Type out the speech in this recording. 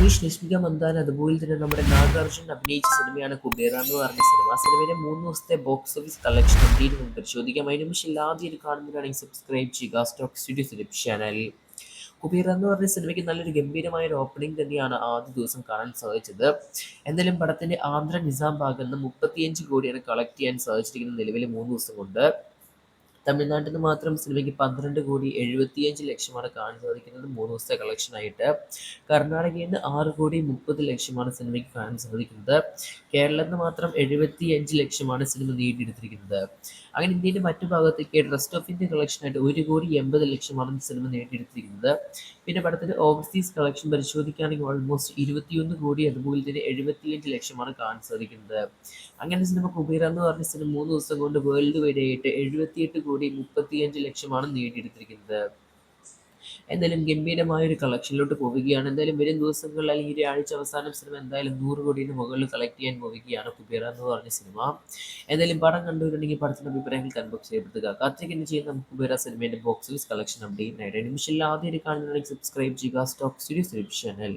രമേഷ് ലക്ഷ്മിക മന്ദാൻ അതുപോലെ തന്നെ നമ്മുടെ നാഗാർജുൻ അഭിനയിച്ച സിനിമയാണ് കുബേറ എന്ന് പറഞ്ഞ സിനിമ. സിനിമയുടെ മൂന്ന് ദിവസത്തെ ബോക്സ് ഓഫീസ് കളക്ഷൻ എന്തെങ്കിലും നമുക്ക് പരിശോധിക്കാം. അതിന് പക്ഷേ ആദ്യം കാണുന്നവരാണെങ്കിൽ സബ്സ്ക്രൈബ് ചെയ്യുക. സ്റ്റോക്ക് സ്റ്റുഡിയോ ഫിലിപ്പ് ചാനൽ കുബീർ എന്ന് പറഞ്ഞ സിനിമയ്ക്ക് നല്ലൊരു ഗംഭീരമായ ഒരു ഓപ്പണിംഗ് തന്നെയാണ് ആദ്യ ദിവസം കാണാൻ സാധിച്ചത്. എന്തായാലും പടത്തിന്റെ ആന്ധ്ര നിസാം ഭാഗത്ത് നിന്ന് മുപ്പത്തിയഞ്ച് കോടിയാണ് കളക്ട് ചെയ്യാൻ സാധിച്ചിരിക്കുന്നത് നിലവിലെ മൂന്ന് ദിവസം കൊണ്ട്. തമിഴ്നാട്ടിൽ നിന്ന് മാത്രം സിനിമയ്ക്ക് പന്ത്രണ്ട് കോടി എഴുപത്തിയഞ്ച് ലക്ഷമാണ് കാണാൻ സാധിക്കുന്നത്. മൂന്ന് ദിവസത്തെ കളക്ഷനായിട്ട് കർണാടകയിൽ നിന്ന് ആറ് കോടി മുപ്പത് ലക്ഷമാണ് സിനിമയ്ക്ക് കാണാൻ സാധിക്കുന്നത്. കേരളത്തിൽ നിന്ന് മാത്രം എഴുപത്തിയഞ്ച് ലക്ഷമാണ് സിനിമ നേടിയെടുത്തിരിക്കുന്നത്. അങ്ങനെ ഇന്ത്യയുടെ മറ്റു ഭാഗത്തേക്ക് റെസ്റ്റ് ഓഫ് ഇന്ത്യ കളക്ഷനായിട്ട് ഒരു കോടി എൺപത് ലക്ഷമാണ് സിനിമ നേടിയെടുത്തിരിക്കുന്നത്. പിന്നെ പടത്തിന്റെ ഓവർസീസ് കളക്ഷൻ പരിശോധിക്കുകയാണെങ്കിൽ ഓൾമോസ്റ്റ് ഇരുപത്തിയൊന്ന് കോടി അതുപോലെ തന്നെ എഴുപത്തിയഞ്ച് ലക്ഷമാണ് കാണാൻ സാധിക്കുന്നത്. അങ്ങനെ സിനിമ കുബീര എന്ന് പറഞ്ഞ സിനിമ മൂന്ന് ദിവസം കൊണ്ട് വേൾഡ് വൈഡ് ആയിട്ട് എഴുപത്തിയെട്ട് കോടി മുപ്പത്തിയഞ്ച് ലക്ഷമാണ് നേടിയെടുത്തിരിക്കുന്നത്. എന്തായാലും ഗംഭീരമായ ഒരു കളക്ഷനിലോട്ട് പോവുകയാണ്. എന്തായാലും വരും ദിവസങ്ങളിൽ അല്ലെങ്കിൽ ഈ ആഴ്ച അവസാനം സിനിമ എന്തായാലും നൂറ് കോടിയുടെ മുകളിൽ കളക്ട് ചെയ്യാൻ പോവുകയാണ് കുബീര എന്ന് പറഞ്ഞ സിനിമ. എന്തായാലും പടം കണ്ടുവരുന്നുണ്ടെങ്കിൽ പടത്തിന്റെ അഭിപ്രായങ്ങൾ കൺബോക്സ് ചെയ്യപ്പെടുത്തുക കാർത്തിക് എന്ന് ചെയ്യുന്ന കുബീര സിനിമയുടെ ബോക്സ് ഓഫീസ് കളക്ഷൻ അപ്ഡേറ്റ് ആയിട്ട് നിമിഷം ആദ്യം കാണുന്നുണ്ടെങ്കിൽ സബ്സ്ക്രൈബ് ചെയ്യുക. Stock studio channel